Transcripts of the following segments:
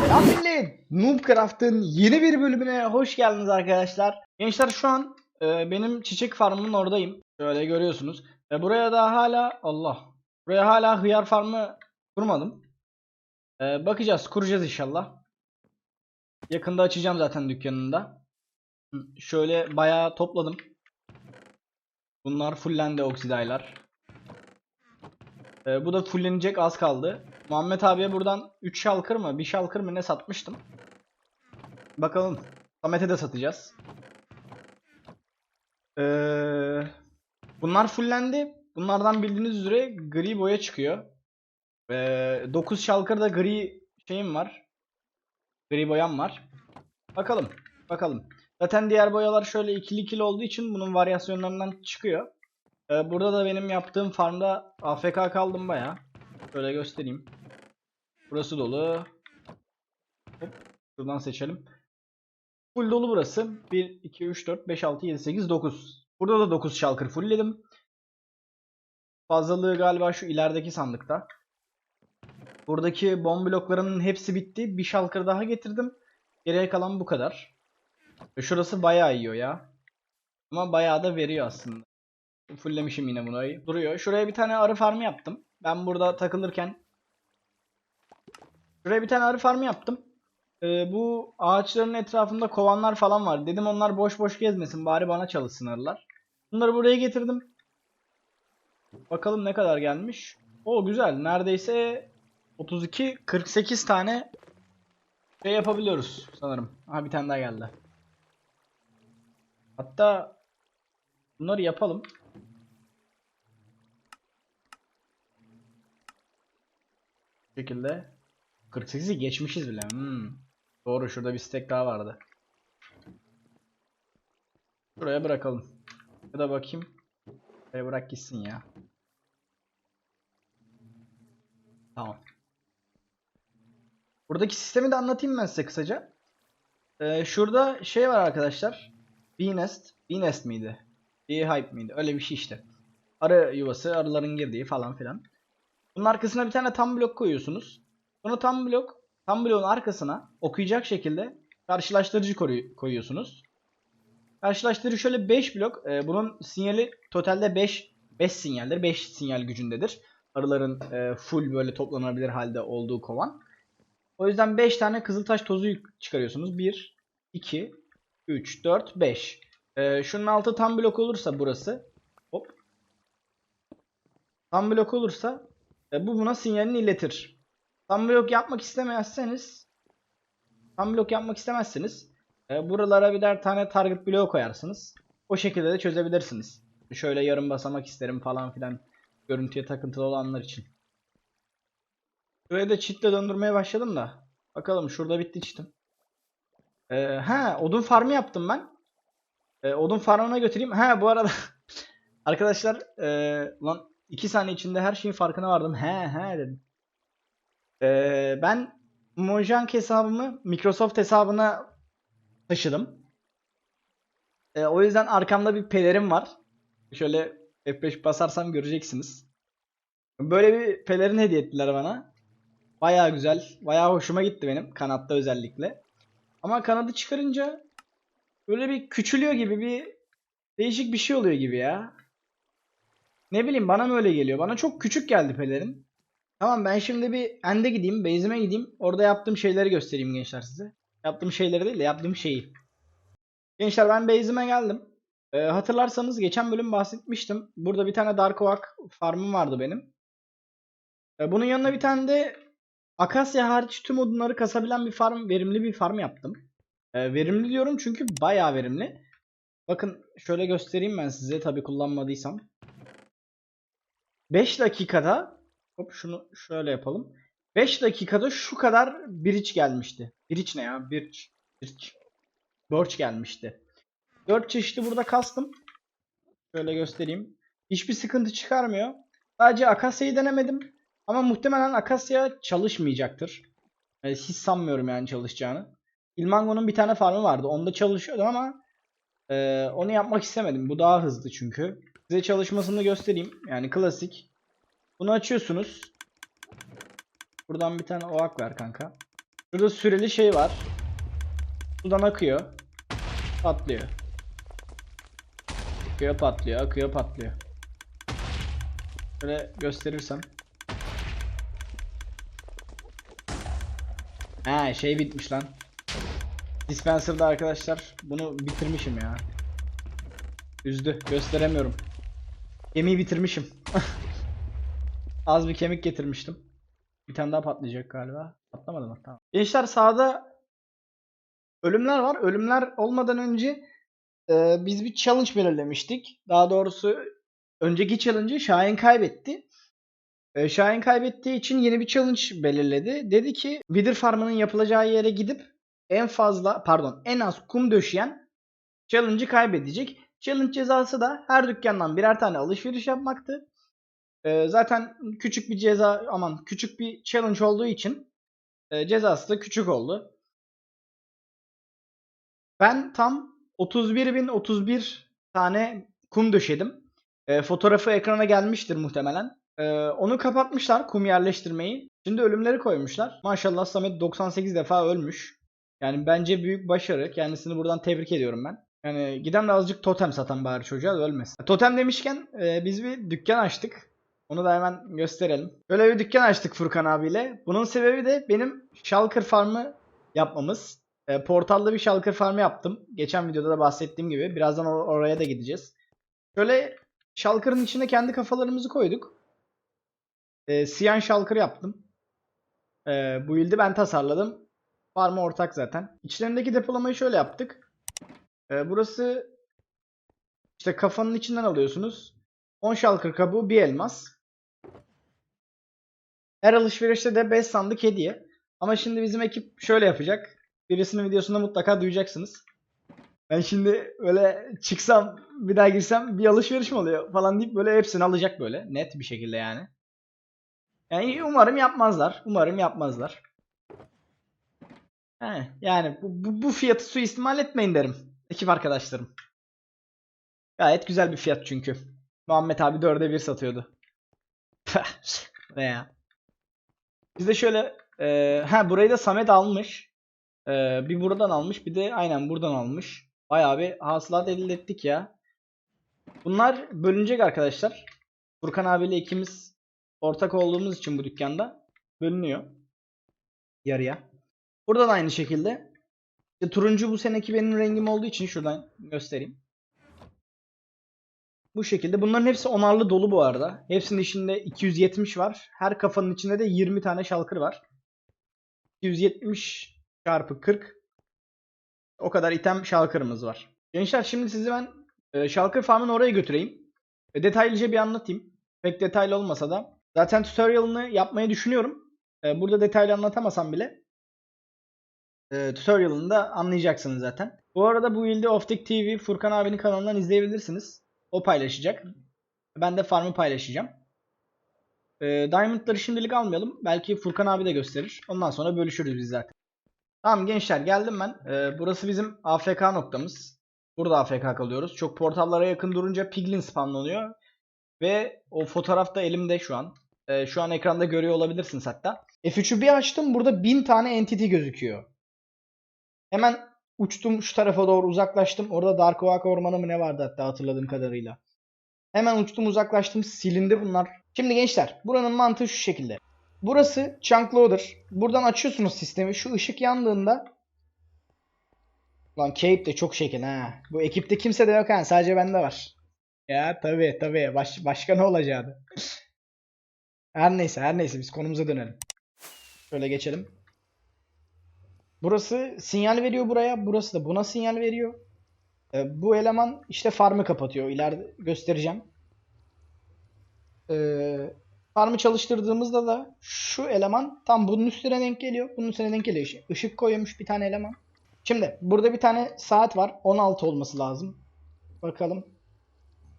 Selam millet. Noobcraft'ın yeni bir bölümüne hoş geldiniz arkadaşlar. Gençler şu an e, benim çiçek farmının oradayım. Şöyle görüyorsunuz. E, buraya da hala Allah. Buraya hala hıyar farmı kurmadım. E, bakacağız, kuracağız inşallah. Yakında açacağım zaten dükkanında. Şöyle bayağı topladım. Bunlar fullendi oksidaylar. E, bu da fullenecek az kaldı. Muhammed abiye buradan 3 şalkır mı 1 şalkır mı ne satmıştım. Bakalım. Samet'e de satacağız. Ee, bunlar fullendi. Bunlardan bildiğiniz üzere gri boya çıkıyor. Ee, 9 şalkır da gri şeyim var. Gri boyam var. Bakalım. Bakalım. Zaten diğer boyalar şöyle ikili ikili olduğu için bunun varyasyonlarından çıkıyor. Ee, burada da benim yaptığım farmda AFK kaldım baya. Şöyle göstereyim. Burası dolu. Hop. Şuradan seçelim. Full dolu burası. 1, 2, 3, 4, 5, 6, 7, 8, 9. Burada da 9 şalkır fullledim. Fazlalığı galiba şu ilerideki sandıkta. Buradaki bomb bloklarının hepsi bitti. Bir şalkır daha getirdim. Geriye kalan bu kadar. Şurası bayağı yiyor ya. Ama bayağı da veriyor aslında. Fulllemişim yine bunu. Duruyor. Şuraya bir tane arı farmı yaptım. Ben burada takılırken Şuraya bir tane arı farmı yaptım. Ee, bu ağaçların etrafında kovanlar falan var. Dedim onlar boş boş gezmesin. Bari bana çalışsın arılar. Bunları buraya getirdim. Bakalım ne kadar gelmiş. O güzel. Neredeyse 32 48 tane şey yapabiliyoruz sanırım. Ha bir tane daha geldi. Hatta bunları yapalım. Bu şekilde 48'i geçmişiz bile. Hmm. Doğru şurada bir stack daha vardı. Şuraya bırakalım. Ya da bakayım. Şuraya bırak gitsin ya. Tamam. Buradaki sistemi de anlatayım ben size kısaca. Ee, şurada şey var arkadaşlar. Bnest. Bnest miydi? Beehive miydi? Öyle bir şey işte. Arı yuvası, arıların girdiği falan filan. Bunun arkasına bir tane tam blok koyuyorsunuz. Sonra tam blok, tam bloğun arkasına okuyacak şekilde karşılaştırıcı koyuyorsunuz. Karşılaştırıcı şöyle 5 blok. Ee, bunun sinyali totalde 5 5 sinyaldir. 5 sinyal gücündedir. Arıların e, full böyle toplanabilir halde olduğu kovan. O yüzden 5 tane kızıltaş tozu çıkarıyorsunuz. 1 2 3 4 5. Ee, şunun altı tam blok olursa burası. Hop. Tam blok olursa e, bu buna sinyalini iletir. Tam blok yapmak istemezseniz tam blok yapmak istemezseniz e, buralara birer tane target bloğu koyarsınız. O şekilde de çözebilirsiniz. Şöyle yarım basamak isterim falan filan görüntüye takıntılı olanlar için. Şurayı da çitle döndürmeye başladım da. Bakalım şurada bitti çitim. Ee, ha odun farmı yaptım ben. Ee, odun farmına götüreyim. Ha bu arada arkadaşlar e, lan 2 saniye içinde her şeyin farkına vardım. He he dedim. Ee, ben Mojang hesabımı Microsoft hesabına taşıdım. Ee, o yüzden arkamda bir pelerin var. Şöyle F5 basarsam göreceksiniz. Böyle bir pelerin hediye ettiler bana. Baya güzel. Baya hoşuma gitti benim. Kanatta özellikle. Ama kanadı çıkarınca böyle bir küçülüyor gibi bir değişik bir şey oluyor gibi ya. Ne bileyim bana mı öyle geliyor? Bana çok küçük geldi pelerin. Tamam ben şimdi bir ende gideyim, base'ime gideyim. Orada yaptığım şeyleri göstereyim gençler size. Yaptığım şeyleri değil de yaptığım şeyi. Gençler ben base'ime geldim. Ee, hatırlarsanız geçen bölüm bahsetmiştim. Burada bir tane Dark Oak farmım vardı benim. Ee, bunun yanına bir tane de Akasya hariç tüm odunları kasabilen bir farm, verimli bir farm yaptım. Ee, verimli diyorum çünkü bayağı verimli. Bakın şöyle göstereyim ben size tabi kullanmadıysam. 5 dakikada hop şunu şöyle yapalım. 5 dakikada şu kadar biriç gelmişti. Biriç ne ya? Biriç. Biriç. Borç gelmişti. 4 çeşitli burada kastım. Şöyle göstereyim. Hiçbir sıkıntı çıkarmıyor. Sadece Akasya'yı denemedim. Ama muhtemelen Akasya çalışmayacaktır. E, hiç sanmıyorum yani çalışacağını. Ilmango'nun bir tane farmı vardı. Onda çalışıyordu ama e, onu yapmak istemedim. Bu daha hızlı çünkü. Size çalışmasını göstereyim. Yani klasik. Bunu açıyorsunuz. Buradan bir tane oak ver kanka. Şurada süreli şey var. Sudan akıyor. Patlıyor. Akıyor patlıyor. Akıyor patlıyor. Şöyle gösterirsem. Ha şey bitmiş lan. Dispenser'da arkadaşlar bunu bitirmişim ya. Üzdü. Gösteremiyorum. Gemiyi bitirmişim. Az bir kemik getirmiştim. Bir tane daha patlayacak galiba. Patlamadı mı? Tamam. Gençler sağda ölümler var. Ölümler olmadan önce e, biz bir challenge belirlemiştik. Daha doğrusu önceki challenge'ı Şahin kaybetti. E, Şahin kaybettiği için yeni bir challenge belirledi. Dedi ki Wither Farm'ının yapılacağı yere gidip en fazla pardon en az kum döşeyen challenge'ı kaybedecek. Challenge cezası da her dükkandan birer tane alışveriş yapmaktı. Ee, zaten küçük bir ceza aman küçük bir challenge olduğu için e, cezası da küçük oldu. Ben tam 31.031 tane kum döşedim. E, fotoğrafı ekrana gelmiştir muhtemelen. E, onu kapatmışlar kum yerleştirmeyi. Şimdi ölümleri koymuşlar. Maşallah Samet 98 defa ölmüş. Yani bence büyük başarı. Kendisini buradan tebrik ediyorum ben. Yani giden de azıcık totem satan bari çocuğa ölmesin. Totem demişken e, biz bir dükkan açtık. Onu da hemen gösterelim. Böyle bir dükkan açtık Furkan abiyle. Bunun sebebi de benim Shulker Farm'ı yapmamız. E, portalda bir Shulker Farm'ı yaptım. Geçen videoda da bahsettiğim gibi. Birazdan or- oraya da gideceğiz. Şöyle Shulker'ın içine kendi kafalarımızı koyduk. E, Siyan Shulker yaptım. E, bu ildi ben tasarladım. Farm'a ortak zaten. İçlerindeki depolamayı şöyle yaptık. E, burası işte kafanın içinden alıyorsunuz. 10 şalkır kabuğu bir elmas. Her alışverişte de 5 sandık hediye. Ama şimdi bizim ekip şöyle yapacak. Birisinin videosunda mutlaka duyacaksınız. Ben şimdi öyle çıksam bir daha girsem bir alışveriş mi oluyor falan deyip böyle hepsini alacak böyle. Net bir şekilde yani. Yani umarım yapmazlar. Umarım yapmazlar. He, yani bu, bu, bu fiyatı suistimal etmeyin derim. Ekip arkadaşlarım. Gayet güzel bir fiyat çünkü. Muhammed abi 4'e 1 satıyordu. ne ya? Biz de şöyle e, ha burayı da Samet almış. E, bir buradan almış bir de aynen buradan almış. Bayağı bir hasılat elde ettik ya. Bunlar bölünecek arkadaşlar. Furkan abiyle ikimiz ortak olduğumuz için bu dükkanda bölünüyor. Yarıya. Burada da aynı şekilde. İşte turuncu bu seneki benim rengim olduğu için şuradan göstereyim. Bu şekilde. Bunların hepsi onarlı dolu bu arada. Hepsinin içinde 270 var. Her kafanın içinde de 20 tane şalkır var. 270 çarpı 40. O kadar item şalkırımız var. Gençler şimdi sizi ben e, şalkır farmını oraya götüreyim. E, detaylıca bir anlatayım. Pek detaylı olmasa da. Zaten tutorial'ını yapmayı düşünüyorum. E, burada detaylı anlatamasam bile e, tutorial'ını da anlayacaksınız zaten. Bu arada bu ilde Oftik TV Furkan abinin kanalından izleyebilirsiniz. O paylaşacak. Ben de farmı paylaşacağım. E, Diamond'ları şimdilik almayalım. Belki Furkan abi de gösterir. Ondan sonra bölüşürüz biz zaten. Tamam gençler geldim ben. E, burası bizim AFK noktamız. Burada AFK kalıyoruz. Çok portallara yakın durunca piglin spamlanıyor. Ve o fotoğraf da elimde şu an. E, şu an ekranda görüyor olabilirsiniz hatta. F3'ü bir açtım. Burada 1000 tane entity gözüküyor. Hemen uçtum şu tarafa doğru uzaklaştım. Orada Dark Oak ormanı mı ne vardı hatta hatırladığım kadarıyla. Hemen uçtum uzaklaştım silindi bunlar. Şimdi gençler buranın mantığı şu şekilde. Burası chunk loader. Buradan açıyorsunuz sistemi. Şu ışık yandığında Lan Cape de çok şekil ha. Bu ekipte kimse de yok ha. Sadece bende var. Ya tabii tabii. Baş, başka ne olacaktı? her neyse her neyse biz konumuza dönelim. Şöyle geçelim. Burası sinyal veriyor buraya. Burası da buna sinyal veriyor. Ee, bu eleman işte farmı kapatıyor. İleride göstereceğim. Ee, farmı çalıştırdığımızda da şu eleman tam bunun üstüne denk geliyor. Bunun üstüne denk geliyor. İşte Işık koyuyormuş bir tane eleman. Şimdi burada bir tane saat var. 16 olması lazım. Bakalım.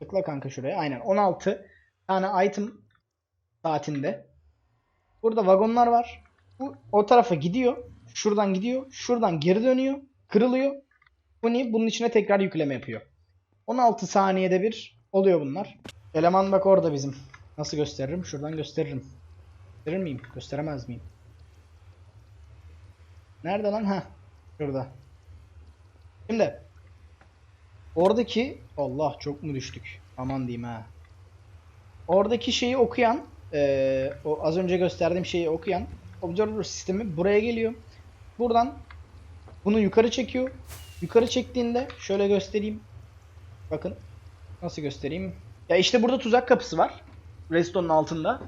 Tıkla kanka şuraya. Aynen 16 tane item saatinde. Burada vagonlar var. Bu o tarafa gidiyor. Şuradan gidiyor. Şuradan geri dönüyor. Kırılıyor. Bu ne? Bunun içine tekrar yükleme yapıyor. 16 saniyede bir oluyor bunlar. Eleman bak orada bizim. Nasıl gösteririm? Şuradan gösteririm. Gösterir miyim? Gösteremez miyim? Nerede lan? Ha. Şurada. Şimdi oradaki Allah çok mu düştük? Aman diyeyim ha. Oradaki şeyi okuyan eee, o az önce gösterdiğim şeyi okuyan observer sistemi buraya geliyor. Buradan bunu yukarı çekiyor. Yukarı çektiğinde şöyle göstereyim. Bakın. Nasıl göstereyim? Ya işte burada tuzak kapısı var. Redstone'un altında.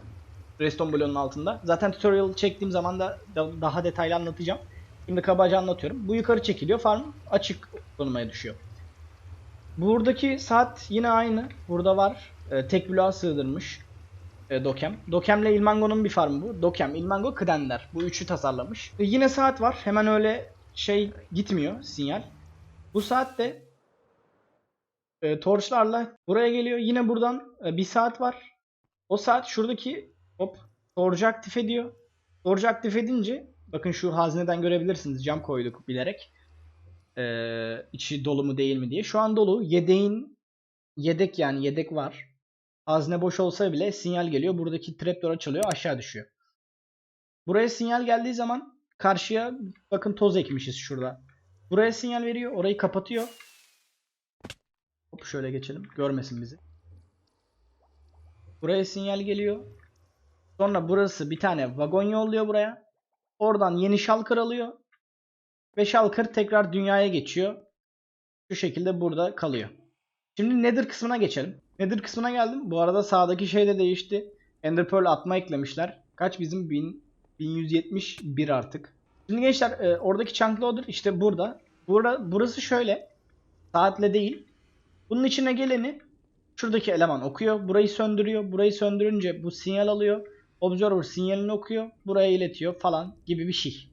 Redstone bloğunun altında. Zaten tutorial çektiğim zaman da da- daha detaylı anlatacağım. Şimdi kabaca anlatıyorum. Bu yukarı çekiliyor. Farm açık konumaya düşüyor. Buradaki saat yine aynı. Burada var. Ee, tek bloğa sığdırmış. E, Dokem. Dokem'le Ilmango'nun bir farmı bu. Dokem, Ilmango, Kdender. Bu üçü tasarlamış. E, yine saat var. Hemen öyle şey gitmiyor sinyal. Bu saat de e, torçlarla buraya geliyor. Yine buradan e, bir saat var. O saat şuradaki hop torcu aktif ediyor. Torcu aktif edince bakın şu hazneden görebilirsiniz. Cam koyduk bilerek. E, içi dolu mu değil mi diye. Şu an dolu. Yedeğin yedek yani yedek var. Hazne boş olsa bile sinyal geliyor. Buradaki trapdoor açılıyor. Aşağı düşüyor. Buraya sinyal geldiği zaman karşıya bakın toz ekmişiz şurada. Buraya sinyal veriyor. Orayı kapatıyor. Hop şöyle geçelim. Görmesin bizi. Buraya sinyal geliyor. Sonra burası bir tane vagon yolluyor buraya. Oradan yeni şalkır alıyor. Ve şalkır tekrar dünyaya geçiyor. Şu şekilde burada kalıyor. Şimdi Nether kısmına geçelim. Nether kısmına geldim. Bu arada sağdaki şey de değişti. Ender Pearl atma eklemişler. Kaç bizim? 1000, 1171 artık. Şimdi gençler e, oradaki chunk loader işte burada. Burada burası şöyle. Saatle değil. Bunun içine geleni şuradaki eleman okuyor. Burayı söndürüyor. Burayı söndürünce bu sinyal alıyor. Observer sinyalini okuyor. Buraya iletiyor falan gibi bir şey.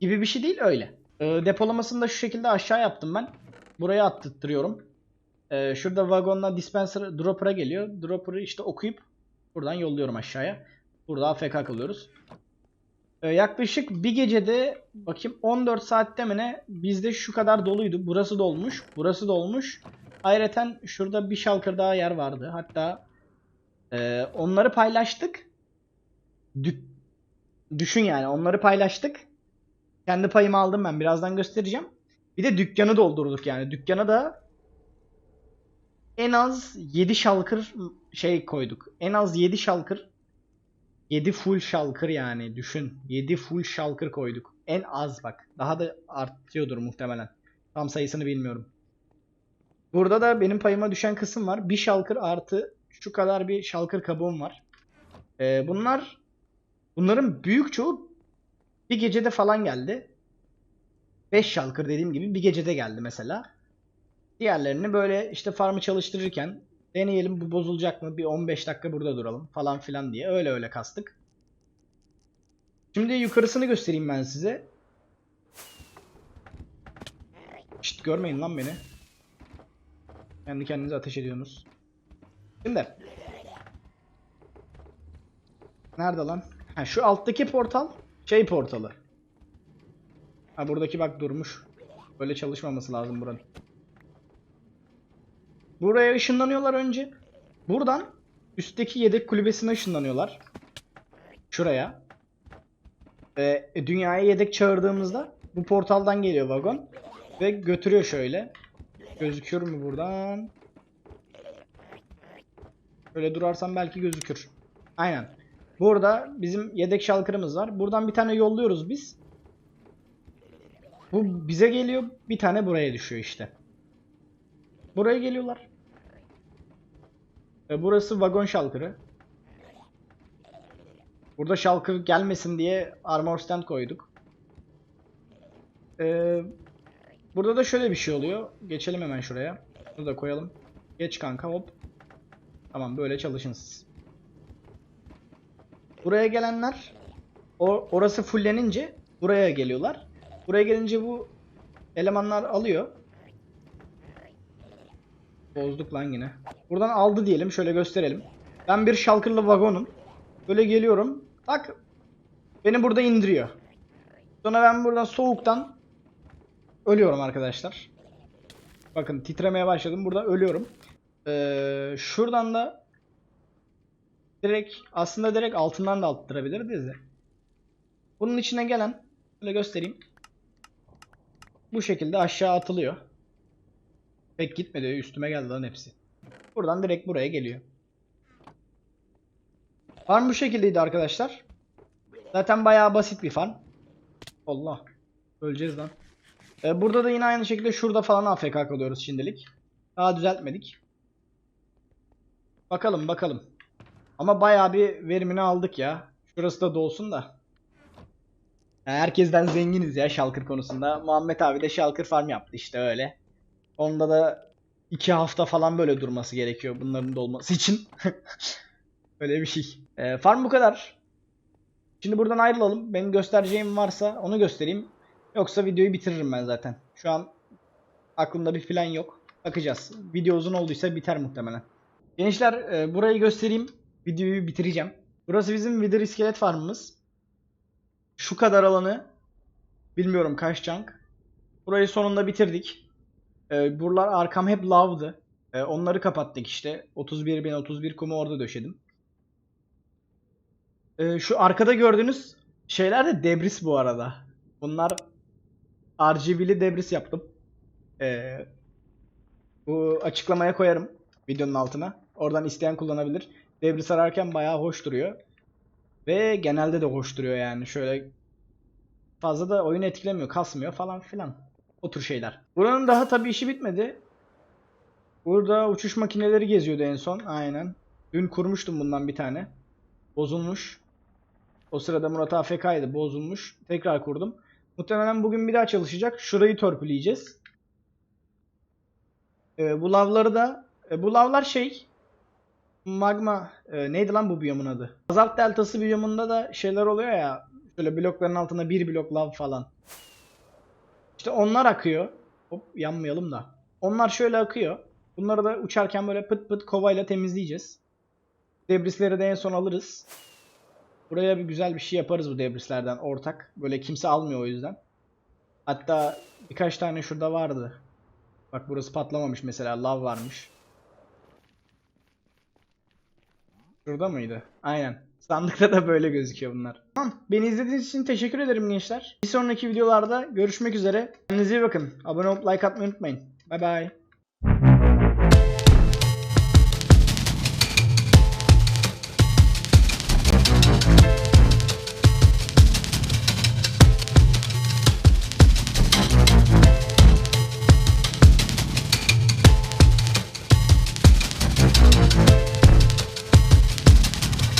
Gibi bir şey değil öyle. E, depolamasını da şu şekilde aşağı yaptım ben. Buraya attırıyorum. Ee, şurada vagonla dispenser dropper'a geliyor. Dropper'ı işte okuyup buradan yolluyorum aşağıya. Burada AFK kalıyoruz. Ee, yaklaşık bir gecede bakayım 14 saatte mi ne bizde şu kadar doluydu. Burası dolmuş. Burası dolmuş. Ayrıca şurada bir şalkır daha yer vardı. Hatta e, onları paylaştık. Dü- düşün yani onları paylaştık. Kendi payımı aldım ben. Birazdan göstereceğim. Bir de dükkanı doldurduk yani. Dükkana da en az 7 şalkır şey koyduk. En az 7 şalkır 7 full şalkır yani düşün. 7 full şalkır koyduk. En az bak. Daha da artıyordur muhtemelen. Tam sayısını bilmiyorum. Burada da benim payıma düşen kısım var. Bir şalkır artı şu kadar bir şalkır kabuğum var. Ee, bunlar bunların büyük çoğu bir gecede falan geldi. 5 şalkır dediğim gibi bir gecede geldi mesela. Diğerlerini böyle işte farmı çalıştırırken deneyelim bu bozulacak mı? Bir 15 dakika burada duralım falan filan diye öyle öyle kastık. Şimdi yukarısını göstereyim ben size. Şşt görmeyin lan beni. Kendi kendinize ateş ediyorsunuz. Şimdi. Nerede lan? Ha, şu alttaki portal şey portalı. Ha buradaki bak durmuş. Böyle çalışmaması lazım buranın. Buraya ışınlanıyorlar önce. Buradan üstteki yedek kulübesine ışınlanıyorlar. Şuraya. Ee, dünyaya yedek çağırdığımızda bu portaldan geliyor vagon. Ve götürüyor şöyle. Gözüküyor mu buradan? Şöyle durarsam belki gözükür. Aynen. Burada bizim yedek şalkırımız var. Buradan bir tane yolluyoruz biz. Bu bize geliyor. Bir tane buraya düşüyor işte. Buraya geliyorlar. E, burası vagon şalkırı. Burada şalkır gelmesin diye armor stand koyduk. E, burada da şöyle bir şey oluyor. Geçelim hemen şuraya. Bunu da koyalım. Geç kanka hop. Tamam böyle çalışın siz. Buraya gelenler o, orası fullenince buraya geliyorlar. Buraya gelince bu elemanlar alıyor. Bozduk lan yine. Buradan aldı diyelim. Şöyle gösterelim. Ben bir şalkırlı vagonum. Böyle geliyorum. Tak. Beni burada indiriyor. Sonra ben buradan soğuktan ölüyorum arkadaşlar. Bakın titremeye başladım. Burada ölüyorum. Ee, şuradan da direkt aslında direkt altından da attırabiliriz de. Bunun içine gelen şöyle göstereyim. bu şekilde aşağı atılıyor. Pek gitmedi. Üstüme geldi lan hepsi. Buradan direkt buraya geliyor. Farm bu şekildeydi arkadaşlar. Zaten bayağı basit bir farm. Allah. Öleceğiz lan. Ee, burada da yine aynı şekilde şurada falan AFK kalıyoruz şimdilik. Daha düzeltmedik. Bakalım bakalım. Ama bayağı bir verimini aldık ya. Şurası da dolsun da. Herkesten zenginiz ya Shulker konusunda. Muhammed abi de Shulker farm yaptı işte öyle. Onda da iki hafta falan böyle durması gerekiyor bunların dolması için. öyle bir şey. Ee, farm bu kadar. Şimdi buradan ayrılalım. Benim göstereceğim varsa onu göstereyim. Yoksa videoyu bitiririm ben zaten. Şu an aklımda bir plan yok. Bakacağız. Video uzun olduysa biter muhtemelen. Gençler e, burayı göstereyim. Videoyu bitireceğim. Burası bizim Wither iskelet farmımız. Şu kadar alanı bilmiyorum kaç chunk. Burayı sonunda bitirdik. E, buralar arkam hep lavdı. E, onları kapattık işte. 31 bin 31 kumu orada döşedim. E, şu arkada gördüğünüz şeyler de debris bu arada. Bunlar RGB'li debris yaptım. E, bu açıklamaya koyarım videonun altına. Oradan isteyen kullanabilir. Debris ararken bayağı hoş duruyor. Ve genelde de hoş duruyor yani. Şöyle fazla da oyunu etkilemiyor, kasmıyor falan filan. O tür şeyler. Buranın daha tabii işi bitmedi. Burada uçuş makineleri geziyordu en son. Aynen. Dün kurmuştum bundan bir tane. Bozulmuş. O sırada Murat AFK'ydı. Bozulmuş. Tekrar kurdum. Muhtemelen bugün bir daha çalışacak. Şurayı törpüleyeceğiz. Ee, bu lavları da e, bu lavlar şey magma e, neydi lan bu biyomun adı? Azalt deltası biyomunda da şeyler oluyor ya şöyle blokların altında bir blok lav falan. İşte onlar akıyor. Hop yanmayalım da. Onlar şöyle akıyor. Bunları da uçarken böyle pıt pıt kovayla temizleyeceğiz. Debrisleri de en son alırız. Buraya bir güzel bir şey yaparız bu debrislerden ortak. Böyle kimse almıyor o yüzden. Hatta birkaç tane şurada vardı. Bak burası patlamamış mesela. Lav varmış. Şurada mıydı? Aynen. Sandıkta da böyle gözüküyor bunlar. Tamam. Beni izlediğiniz için teşekkür ederim gençler. Bir sonraki videolarda görüşmek üzere. Kendinize iyi bakın. Abone olup like atmayı unutmayın. Bay bay.